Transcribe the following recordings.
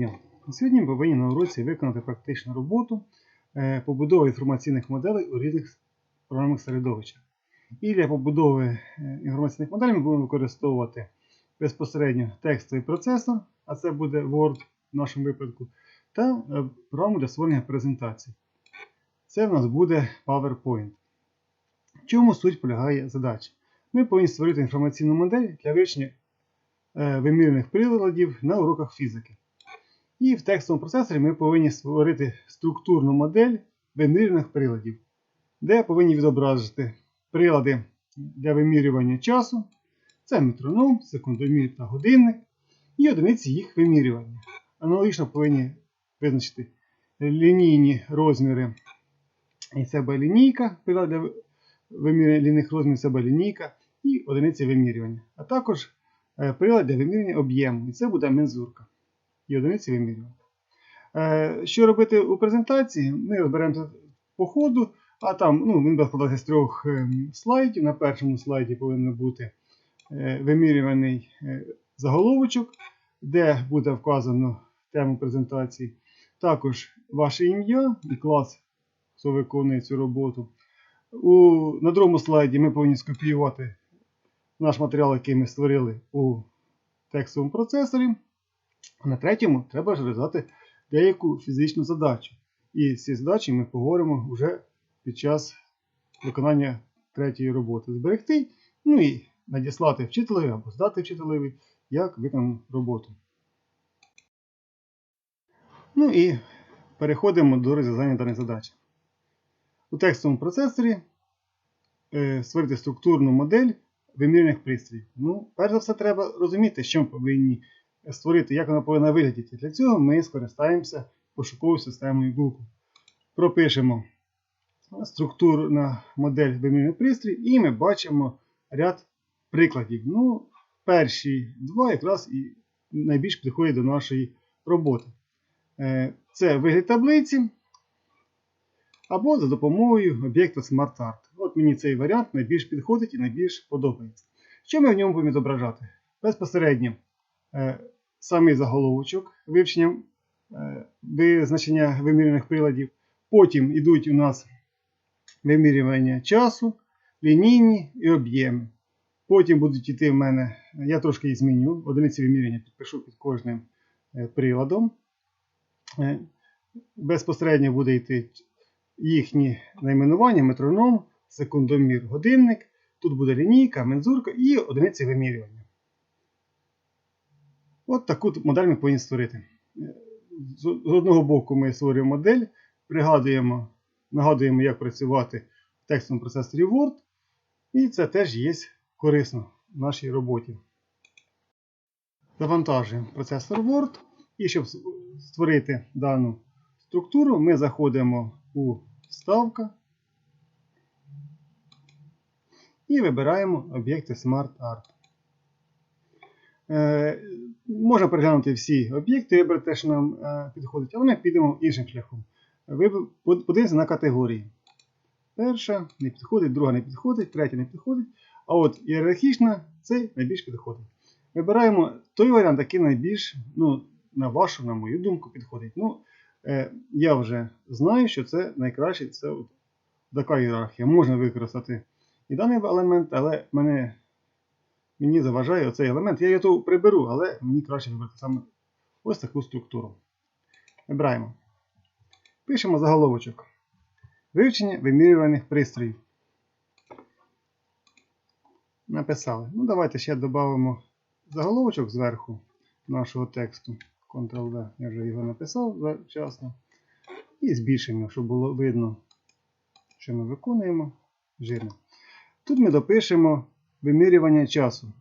дня! Сьогодні ми повинні на уроці виконати практичну роботу е, побудови інформаційних моделей у різних програмних середовищах. І для побудови е, інформаційних моделей ми будемо використовувати безпосередньо текстовий процесор, а це буде Word в нашому випадку, та е, програму для створення презентацій. Це в нас буде PowerPoint. В чому суть полягає задача? Ми повинні створити інформаційну модель для вивчення вимірюваних приладів на уроках фізики. І в текстовому процесорі ми повинні створити структурну модель вимірюваних приладів, де повинні відобразити прилади для вимірювання часу. Це метроном, секундомір та годинник і одиниці їх вимірювання. Аналогічно повинні визначити лінійні розміри. І це лінійка, прилад для вимірювання лінійних розмірів це лінійка і одиниці вимірювання. А також е, прилад для вимірювання об'єму. І це буде мензурка і одиниці. Е, Що робити у презентації? Ми розберемося по ходу, а там ну, він буде складатися з трьох ем, слайдів. На першому слайді повинен бути е, вимірюваний е, заголовочок, де буде вказано тему презентації. Також ваше ім'я і клас, хто виконує цю роботу. У, На другому слайді ми повинні скопіювати наш матеріал, який ми створили у текстовому процесорі. На третьому треба розв'язати деяку фізичну задачу. І цієї задачі ми поговоримо вже під час виконання третьої роботи. Зберегти, ну і надіслати вчителеві або здати вчителеві, як виконану роботу. Ну і переходимо до розв'язання даної задачі. У текстовому процесорі е, створити структурну модель вимірюваних пристроїв. Ну, перш за все, треба розуміти, що ми повинні створити, як вона повинна виглядати. Для цього ми скористаємося пошуковою системою Google. Пропишемо структурна модель вимірюваних пристроїв, і ми бачимо ряд прикладів. Ну, Перші два якраз і найбільш підходять до нашої роботи. Е, Це вигляд таблиці або за допомогою об'єкта SmartArt. От мені цей варіант найбільш підходить і найбільш подобається. Що ми в ньому будемо відображати? Безпосередньо е, самий заголовочок вивчення е, визначення вимірюваних приладів. Потім йдуть у нас вимірювання часу, лінійні і об'єми. Потім будуть йти в мене, я трошки їх зміню, одиниці вимірювання підпишу під кожним е, приладом. Е, Безпосередньо буде йти їхні найменування, метроном, секундомір, годинник. Тут буде лінійка, мензурка і одиниці вимірювання. От таку модель ми повинні створити. З одного боку ми створюємо модель, пригадуємо, нагадуємо, як працювати в текстовому процесорі Word. І це теж є корисно в нашій роботі. Завантажуємо процесор Word. І щоб створити дану структуру, ми заходимо у Вставка і вибираємо об'єкти SmartArt. Е, можна переглянути всі об'єкти, вибрати те, що нам е, підходить, але ми підемо іншим шляхом. Подивимося на категорії. Перша не підходить, друга не підходить, третя не підходить. А от ієрархічна цей найбільш підходить. Вибираємо той варіант, який найбільш, ну, на вашу, на мою думку, підходить. Ну, е, Я вже знаю, що це найкраще це от така ієрархія. Можна використати і даний елемент, але мене, мені заважає оцей елемент. Я його приберу, але мені краще вибрати саме ось таку структуру. Вибираємо. Пишемо заголовочок. Вивчення вимірюваних пристроїв. Написали. Ну, давайте ще додамо заголовочок зверху нашого тексту. Ctrl-V, я вже його написав вчасно. І збільшимо, щоб було видно, що ми виконуємо. Жирно. Тут ми допишемо вимірювання часу.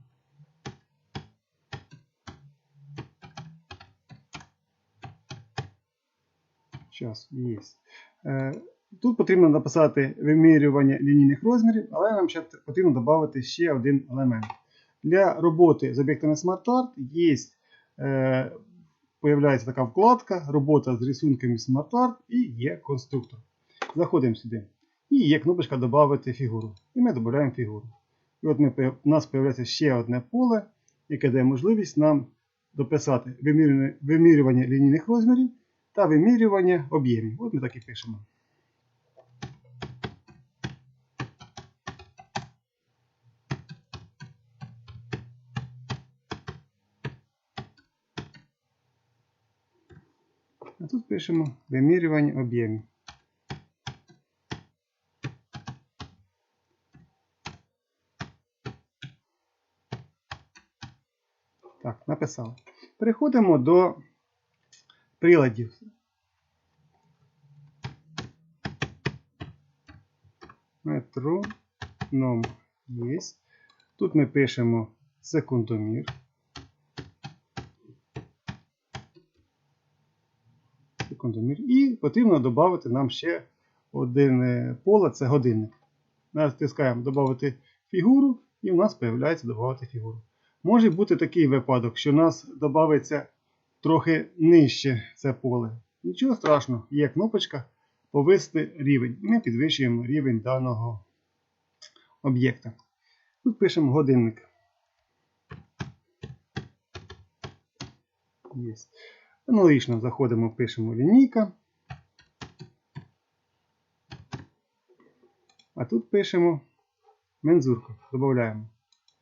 Час є. Е, Тут потрібно написати вимірювання лінійних розмірів, але нам ще потрібно додати ще один елемент. Для роботи з об'єктами SmartArt є, е, появляється така вкладка, робота з рисунками SmartArt і є конструктор. Заходимо сюди. І є кнопочка Додати фігуру. І ми додаємо фігуру. І от ми, у нас з'являється ще одне поле, яке дає можливість нам дописати вимірювання, лінійних розмірів та вимірювання об'ємів. От ми так і пишемо. А тут пишемо вимірювання об'ємів. Так, написали. Переходимо до приладів. Метроном є. Тут ми пишемо секундомір. Секундомір. І потрібно додати нам ще один е, поле, це годинник. Натискаємо додати фігуру, і в нас з'являється додати фігуру. Може бути такий випадок, що нас додається трохи нижче це поле. Нічого страшного, є кнопочка повисити рівень. І ми підвищуємо рівень даного об'єкта. Тут пишемо годинник. Аналогічно заходимо, пишемо лінійка. А тут пишемо мензурка. Додаємо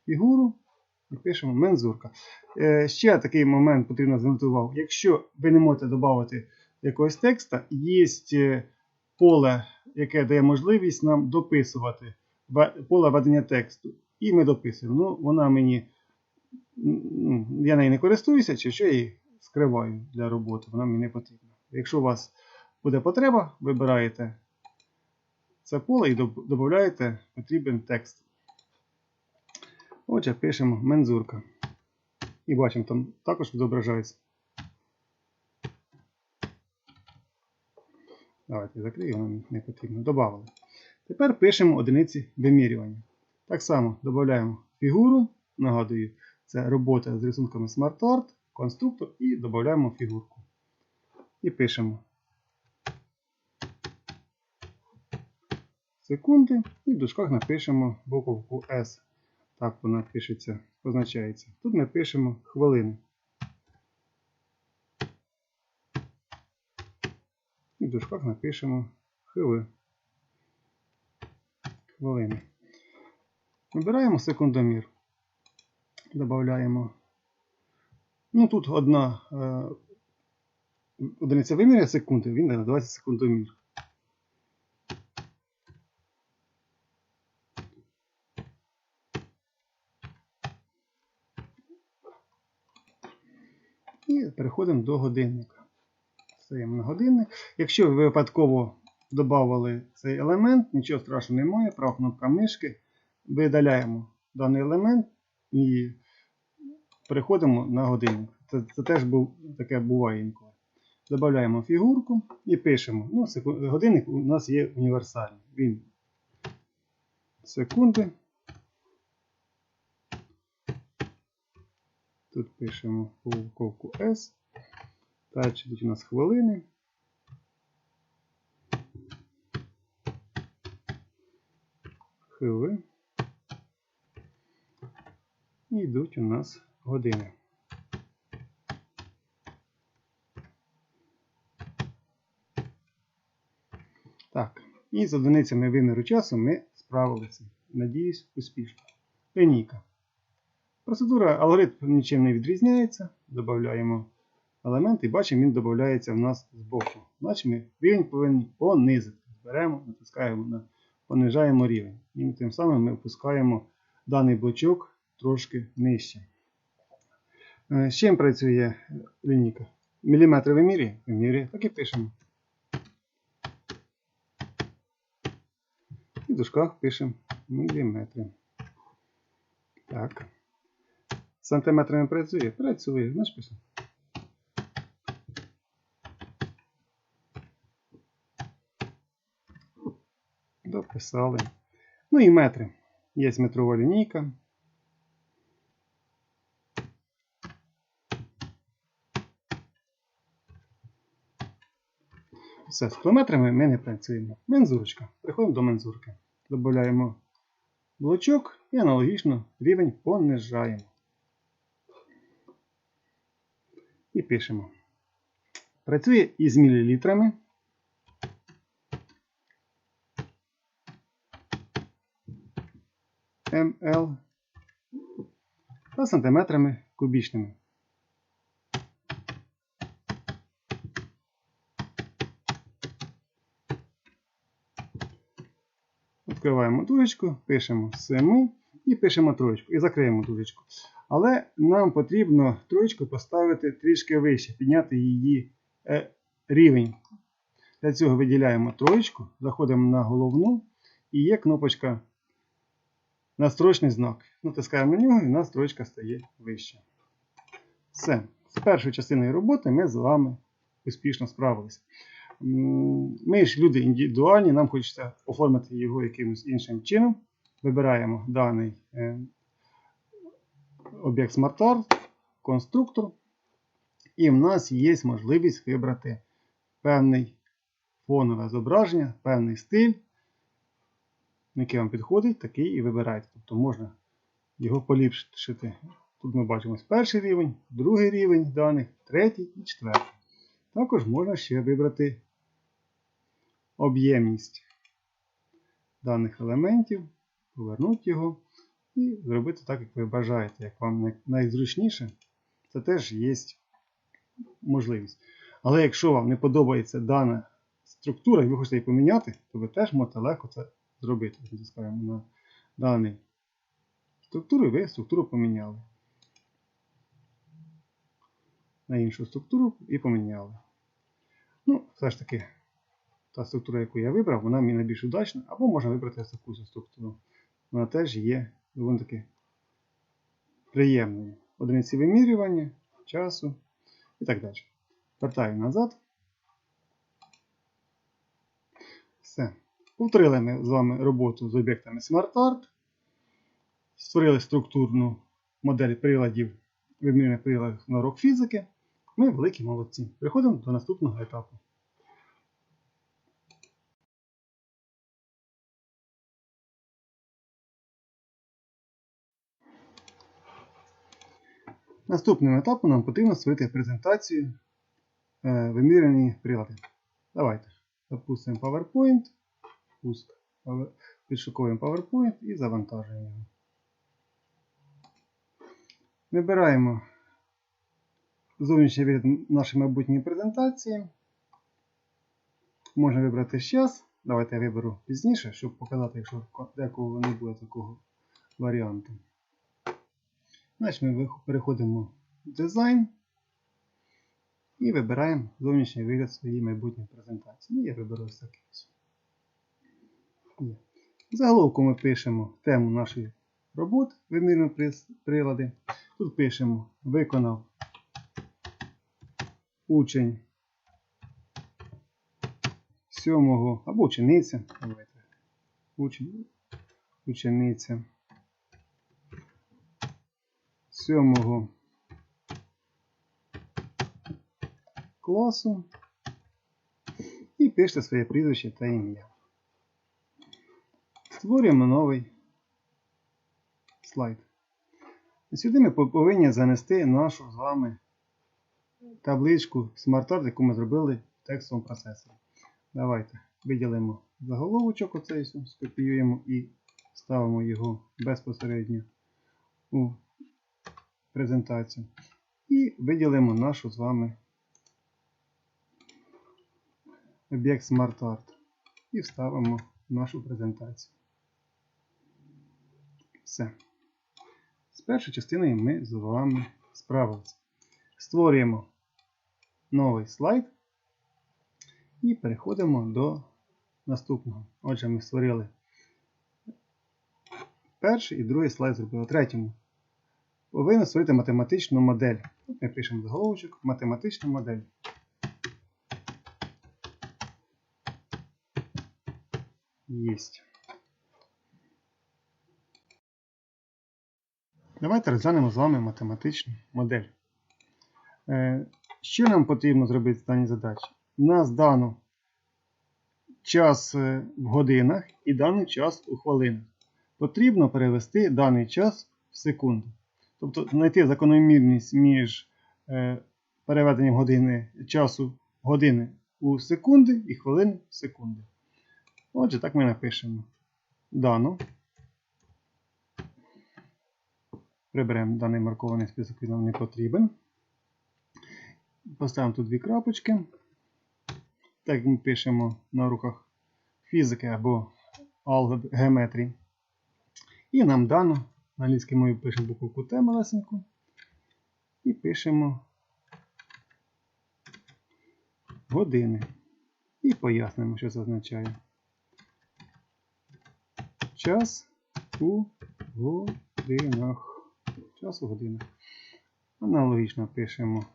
фігуру пишемо мензурка. Е, ще такий момент потрібно звернути увагу. Якщо ви не можете додати якогось текста, є е, поле, яке дає можливість нам дописувати поле ведення тексту. І ми дописуємо. Ну, вона мені, я нею не користуюся, чи що я її скриваю для роботи, вона мені не потрібна. Якщо у вас буде потреба, вибираєте це поле і додаєте потрібен текст. Отже, пишемо мензурка. І бачимо, там також відображається. Давайте закрию, воно не потрібно. Добавили. Тепер пишемо одиниці вимірювання. Так само додаємо фігуру. Нагадую, це робота з рисунками SmartArt, конструктор і додаємо фігурку. І пишемо секунди. І в дужках напишемо буковку S. Так вона пишеться, позначається. Тут ми пишемо хвилини. І в дужках напишемо хвили. Хвилини. Вибираємо секундомір. Додаємо. Ну, тут одна е, одиниця вимірює секунди, він називається секундомір. І переходимо до годинника. Стаємо на годинник. Якщо ви випадково додавали цей елемент, нічого страшного немає, права кнопка мишки. Видаляємо даний елемент і переходимо на годинник. Це, це теж був, таке буває інколи. Додаємо фігурку і пишемо. Ну, Годинник у нас є універсальний. Він секунди. Тут пишемо полковку S. Далі йдуть у нас хвилини. Хвили. І йдуть у нас години. Так, і з одиницями виміру часу ми справилися. Надіюсь, успішно. Лінійка. Процедура алгоритм нічим не відрізняється. Додаємо елемент і бачимо, він додається в нас з боку. Значить ми рівень повинні понизити. Беремо, натискаємо на понижаємо рівень. І тим самим ми опускаємо даний блочок трошки нижче. Е, З чим працює лінійка? Міліметри вимірює? Вимірює. Так і пишемо. І в дужках пишемо міліметри. Так. Сантиметрами працює? Працює. Знаєш пишемо. Дописали. Ну і метри. Є метрова лінійка. Все, з кілометрами ми не працюємо. Мензурочка. Приходимо до мензурки. Додаємо блочок і аналогічно рівень понижаємо. і пишемо. Працює із мілілітрами. МЛ та сантиметрами кубічними. Відкриваємо дужечку, пишемо 7 і пишемо троєчку. І закриємо дужечку. Але нам потрібно троєчку поставити трішки вище, підняти її е, рівень. Для цього виділяємо троєчку, заходимо на головну і є кнопочка Настрочний знак. Натискаємо на нього і у нас строчка стає вище. Все. З першою частиною роботи ми з вами успішно справилися. Ми ж люди індивідуальні, нам хочеться оформити його якимось іншим чином. Вибираємо даний е, об'єкт SmartArt, конструктор. І в нас є можливість вибрати певний фонове зображення, певний стиль який вам підходить, такий і вибирайте. Тобто можна його поліпшити. Тут ми бачимо перший рівень, другий рівень даних, третій і четвертий. Також можна ще вибрати об'ємність даних елементів, повернути його і зробити так, як ви бажаєте. Як вам найзручніше, це теж є можливість. Але якщо вам не подобається дана структура і ви хочете її поміняти, то ви теж можете легко це зробити. Натискаємо на дану структуру і ви структуру поміняли. На іншу структуру і поміняли. Ну, все ж таки, та структура, яку я вибрав, вона мені найбільш удачна, або можна вибрати ось таку структуру. Вона теж є доволі таки приємною. Одиниці вимірювання, часу і так далі. Вертаю назад. Все. Повторили ми з вами роботу з об'єктами SmartArt. Створили структурну модель приладів вимірюваних приладів на урок фізики. Ми великі молодці. Переходимо до наступного етапу. Наступним етапом нам потрібно створити презентацію е, вимірювані прилади. Давайте запустимо PowerPoint. Пуск. Підшуковуємо PowerPoint і завантажуємо його. Вибираємо зовнішній вигляд нашої майбутньої презентації. Можна вибрати зараз. Давайте я виберу пізніше, щоб показати, якщо декого не буде такого варіанту. Значить, ми переходимо в дизайн і вибираємо зовнішній вигляд своєї майбутньої презентації. Ну, я виберу ось такий. Є. В заголовку ми пишемо тему нашої роботи, вимірюємо прилади. Тут пишемо виконав учень сьомого або учениця. Учень, учениця сьомого класу і пишете своє прізвище та ім'я. Створюємо новий слайд. Сюди ми повинні занести нашу з вами табличку SmartArt, яку ми зробили в текстовому процесорі. Давайте виділимо заголовочок, оцей скопіюємо і ставимо його безпосередньо у презентацію. І виділимо нашу з вами об'єкт SmartArt і вставимо нашу презентацію. Все. З першою частиною ми з вами справилися. Створюємо новий слайд і переходимо до наступного. Отже, ми створили перший і другий слайд зробили. Третьому. Повинні створити математичну модель. Тут ми пишемо заголовочок математична модель. Єсть. Давайте розглянемо з вами математичну модель. Е, Що нам потрібно зробити в даній задачі? Нас дано час е, в годинах і даний час у хвилинах. Потрібно перевести даний час в секунди. Тобто знайти закономірність між е, переведенням години часу години у секунди і хвилини в секунди. Отже, так ми напишемо. Дано. Приберемо даний маркований список, він нам не потрібен. Поставимо тут дві крапочки. Так ми пишемо на уроках фізики або геометрії. І нам дано на англійській мові пишемо буковку Т малесеньку. І пишемо години. І пояснимо, що це означає. Час у годинах. Час у годинах. Аналогічно пишемо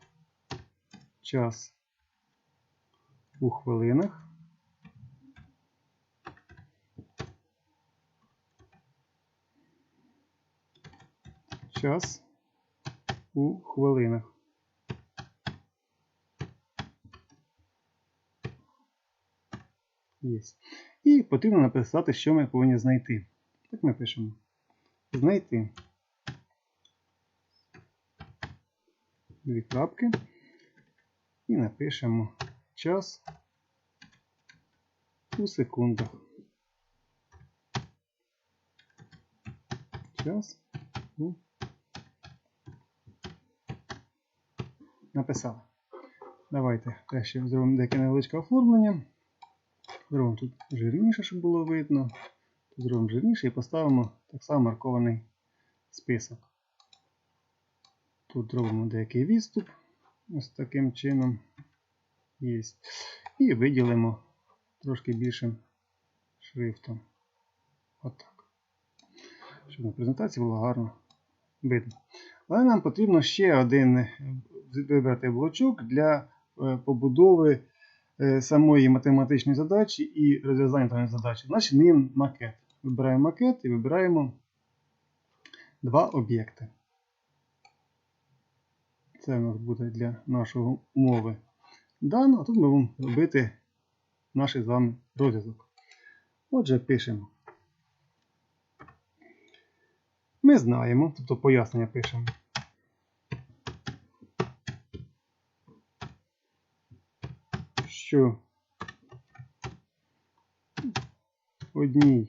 час у хвилинах. Час у хвилинах. Є. І потрібно написати, що ми повинні знайти. Так ми пишемо. Знайти. Дві крапки. І напишемо час у секундах. Час у написали. Давайте краще зробимо деяке невеличке оформлення. Зробимо тут жирніше, щоб було видно. Зробимо жирніше і поставимо так само маркований список. Тут зробимо деякий відступ. Ось таким чином. Є. І виділимо трошки більшим шрифтом. Отак. Щоб на презентації було гарно видно. Але нам потрібно ще один вибрати блочок для е, побудови е, самої математичної задачі і розв'язання даної задачі. Значить, ним макет. Вибираємо макет і вибираємо два об'єкти. Це у нас буде для нашої умови дано, а тут ми будемо робити наш з вами розв'язок. Отже, пишемо. Ми знаємо, тобто пояснення пишемо. Що одній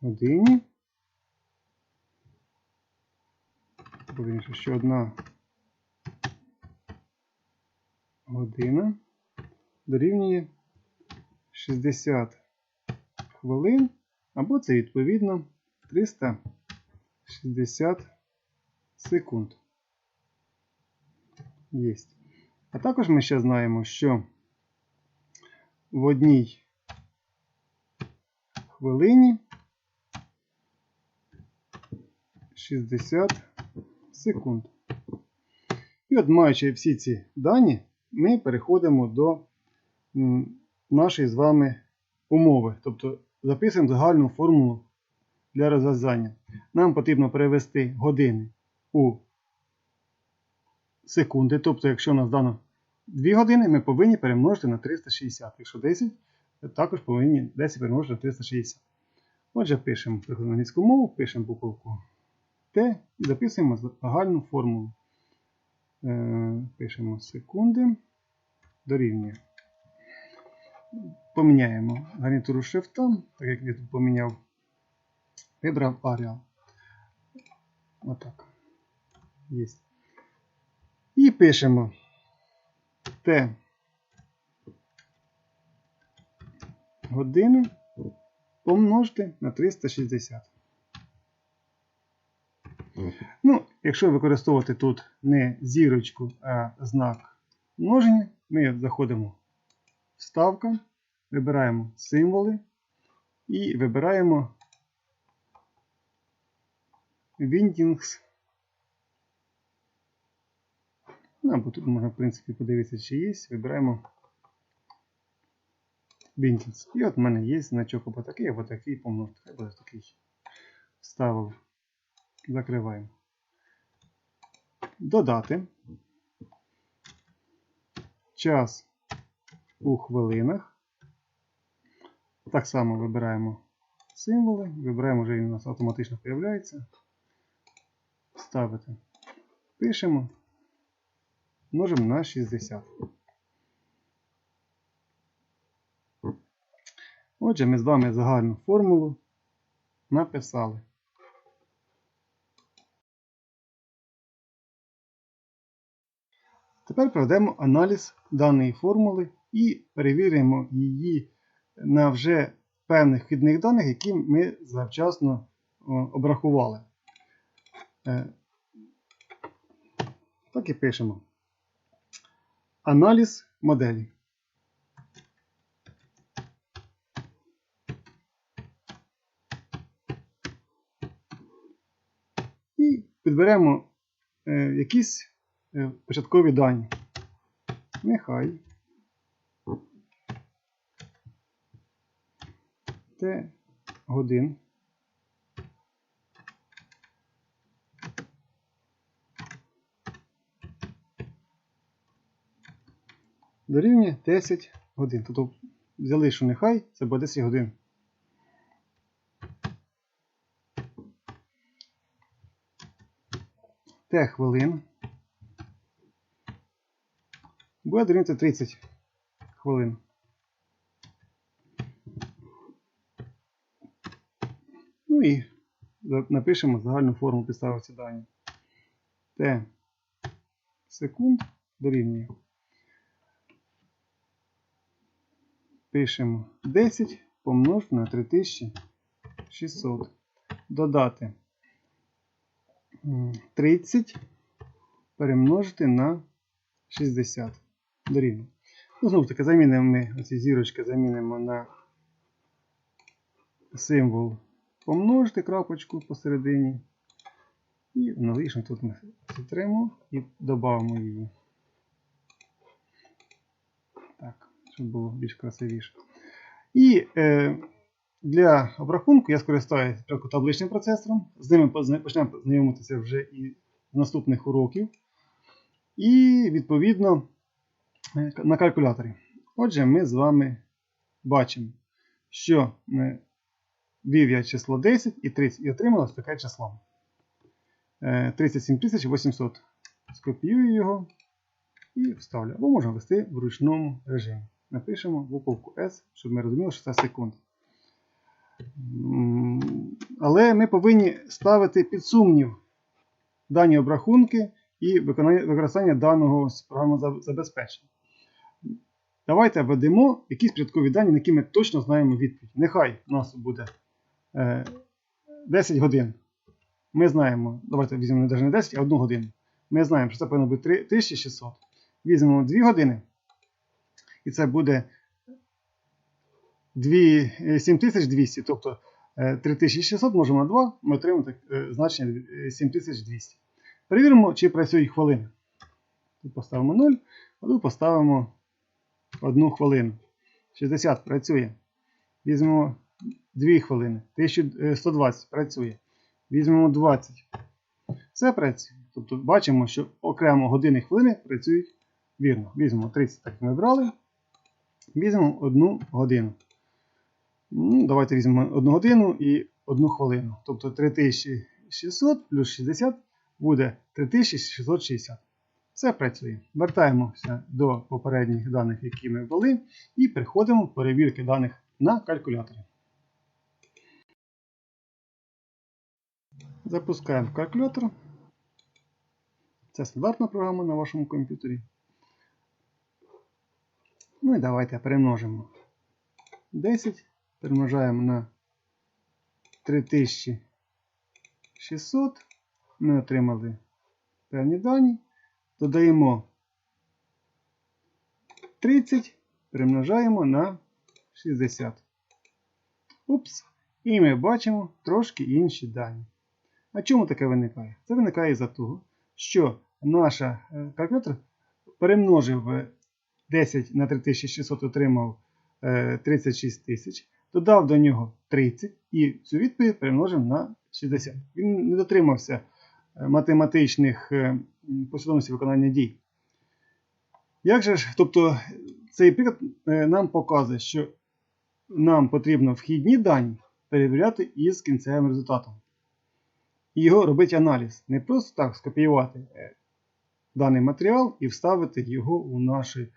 годині, повинніше, що одна година дорівнює 60 хвилин, або це відповідно 360 секунд. Єсть. А також ми ще знаємо, що в одній хвилині 60 секунд. І от маючи всі ці дані, ми переходимо до нашої з вами умови. Тобто записуємо загальну формулу для розв'язання. Нам потрібно перевести години у секунди. Тобто, якщо у нас дано 2 години, ми повинні перемножити на 360. Якщо 10, також повинні 10 перемножити на 360. Отже, пишемо переходимо англійську мову, пишемо буковку Т і записуємо загальну формулу. Е, пишемо секунди. Дорівнює. Поміняємо гарнітуру шрифта, так як я тут поміняв, вибрав Arial. Отак. Є. І пишемо Т години помножити на 360. Ну, якщо використовувати тут не зірочку, а знак множення, ми заходимо в вставка, вибираємо символи і вибираємо Windings. Ну, або тут можна, в принципі, подивитися, чи є. Вибираємо Windings. І от в мене є значок або такий, або такий помножити. Хай такий. Вставив. Закриваємо. Додати. Час у хвилинах. Так само вибираємо символи. Вибираємо, вже він у нас автоматично з'являється. Ставити. Пишемо. множимо на 60. Отже, ми з вами загальну формулу написали. Тепер проведемо аналіз даної формули і перевіримо її на вже певних вхідних даних, які ми завчасно обрахували. Е, Так і пишемо. Аналіз моделі. І підберемо е, якісь початкові дані. Нехай Т годин. Дорівнює 10 годин. Тобто взяли, що нехай, це буде 10 годин. Т хвилин. Буде дорівнювати 30 хвилин. Ну і напишемо загальну форму підстави ці дані. Т секунд дорівнює. Пишемо 10 помножити на 3600. Додати 30 перемножити на 60. Дорівнює. Ну, знову ж таки, замінимо ми оці зірочки замінимо на символ помножити крапочку посередині. І аналогічно тут ми зітримо і додамо її. Так, щоб було більш красивіше. І е, для обрахунку я скористаюся табличним процесором. З ними почнемо знайомитися вже і з наступних уроків. І відповідно на калькуляторі. Отже, ми з вами бачимо, що е, ввів я число 10 і 30 і отрималось таке число. Е, 37 800. Скопіюю його і вставлю. Або можна ввести в ручному режимі. Напишемо буковку S, щоб ми розуміли, що це секунд. Але ми повинні ставити під сумнів дані обрахунки і використання даного програмного забезпечення. Давайте введемо якісь порядкові дані, на які ми точно знаємо відповідь. Нехай у нас буде е, 10 годин. Ми знаємо, давайте візьмемо навіть не 10, а 1 годину. Ми знаємо, що це повинно бути 3600. Візьмемо 2 години. І це буде 2, е, 7200. Тобто е, 3600 можемо на 2, ми отримаємо е, значення е, 7200. Перевіримо, чи працюють хвилини. Тут поставимо 0, а тут поставимо 1 хвилину. 60 працює. Візьмемо 2 хвилини. 1120 працює. Візьмемо 20. Все працює. Тобто бачимо, що окремо години хвилини працюють вірно. Візьмемо 30, так ми брали. Візьмемо 1 годину. Ну, Давайте візьмемо 1 годину і 1 хвилину. Тобто 3600 плюс 60 буде 3660. Все працює. Вертаємося до попередніх даних, які ми ввели, і переходимо до перевірки даних на калькуляторі. Запускаємо калькулятор. Це стандартна програма на вашому комп'ютері. Ну і давайте перемножимо 10, перемножаємо на 3600. Ми отримали певні дані. Додаємо 30, перемножаємо на 60. Упс. І ми бачимо трошки інші дані. А чому таке виникає? Це виникає із-за того, що наш е, калькулятор перемножив е, 10 на 3600, отримав е, 36 тисяч, додав до нього 30 і цю відповідь перемножив на 60. Він не дотримався е, математичних м, послідовностей виконання дій. Як же ж, тобто цей приклад е, нам показує, що нам потрібно вхідні дані перевіряти із кінцевим результатом. І його робити аналіз. Не просто так скопіювати е, даний матеріал і вставити його у наші е,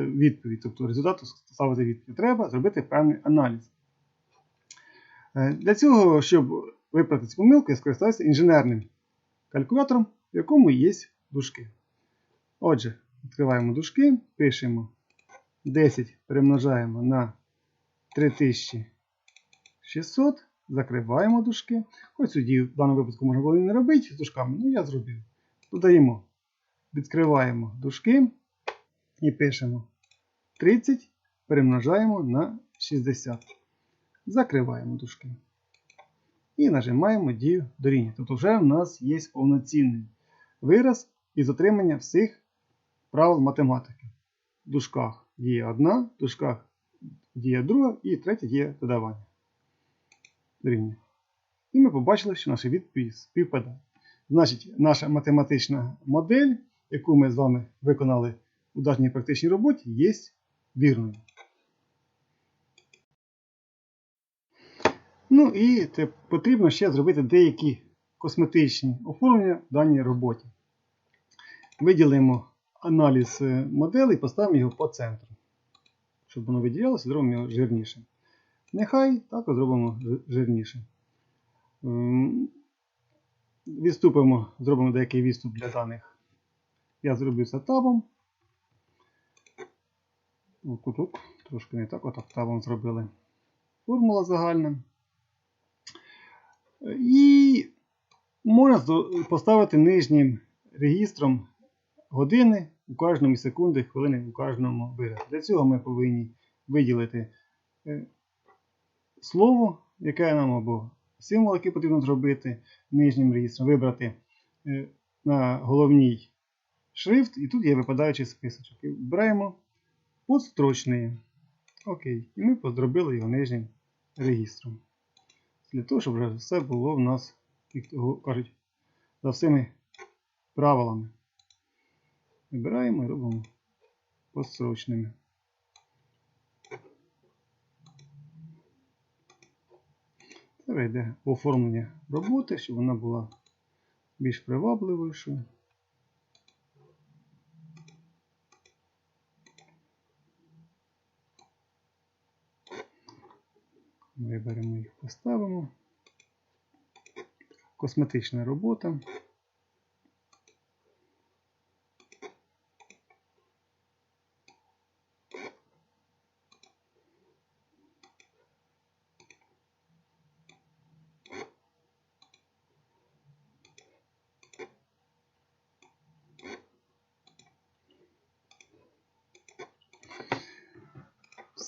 відповідь. Тобто результат вставити відповідь. Треба зробити певний аналіз. Для цього, щоб виправити цю помилку, я скористаюся інженерним калькулятором, в якому є дужки. Отже, відкриваємо дужки, пишемо 10 перемножаємо на 3600, закриваємо дужки. Цю дію в даному випадку можна було і не робити з дужками, ну я зробив. Додаємо, відкриваємо дужки і пишемо 30 перемножаємо на 60. Закриваємо дужки. І нажимаємо дію дорівнює. Тобто вже в нас є повноцінний вираз із отримання всіх правил математики. В дужках діє одна, в дужках діє друга і третя діє додавання. Дорівнює. І ми побачили, що наша відповідь співпадає. Значить, наша математична модель, яку ми з вами виконали у даній практичній роботі, є вірною. Ну і потрібно ще зробити деякі косметичні оформлення в даній роботі. Виділимо аналіз е, моделей і поставимо його по центру. Щоб воно виділялося, зробимо його жирнішим. Нехай також зробимо жи- жирнішим. Ем, Відступимо, зробимо деякий відступ для даних. Я зроблю це табом. Куток, трошки не так, отак табом зробили. Формула загальна. І можна поставити нижнім регістром години у кожному секунди, хвилини у кожному виразі. Для цього ми повинні виділити е, слово, яке нам або символ, який потрібно зробити нижнім регістром, вибрати е, на головній шрифт, і тут є випадаючий списочок. І Вибираємо подстрочний. Окей. І ми зробили його нижнім регістром. Для того, щоб все було в нас, як кажуть, за всіми правилами. Вибираємо і робимо построчними. Зараз йде оформлення роботи, щоб вона була більш привабливішою. Виберемо їх, поставимо. Косметична робота.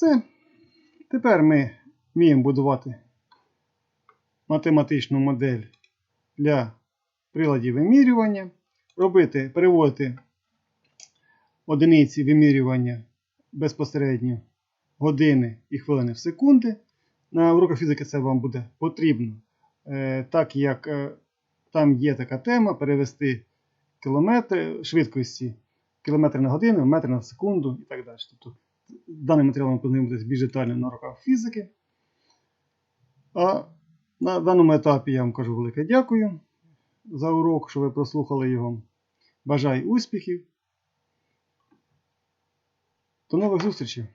Все. Тепер ми вміємо будувати математичну модель для приладів вимірювання, робити, переводити одиниці вимірювання безпосередньо години і хвилини в секунди. На уроках фізики це вам буде потрібно, е, так як е, там є така тема перевести кілометри швидкості кілометри на годину, метри на секунду і так далі. Даний матеріал ми познайомитись більш детально на руках фізики. А на даному етапі я вам кажу велике дякую за урок, що ви прослухали його. Бажаю успіхів. До нових зустрічей!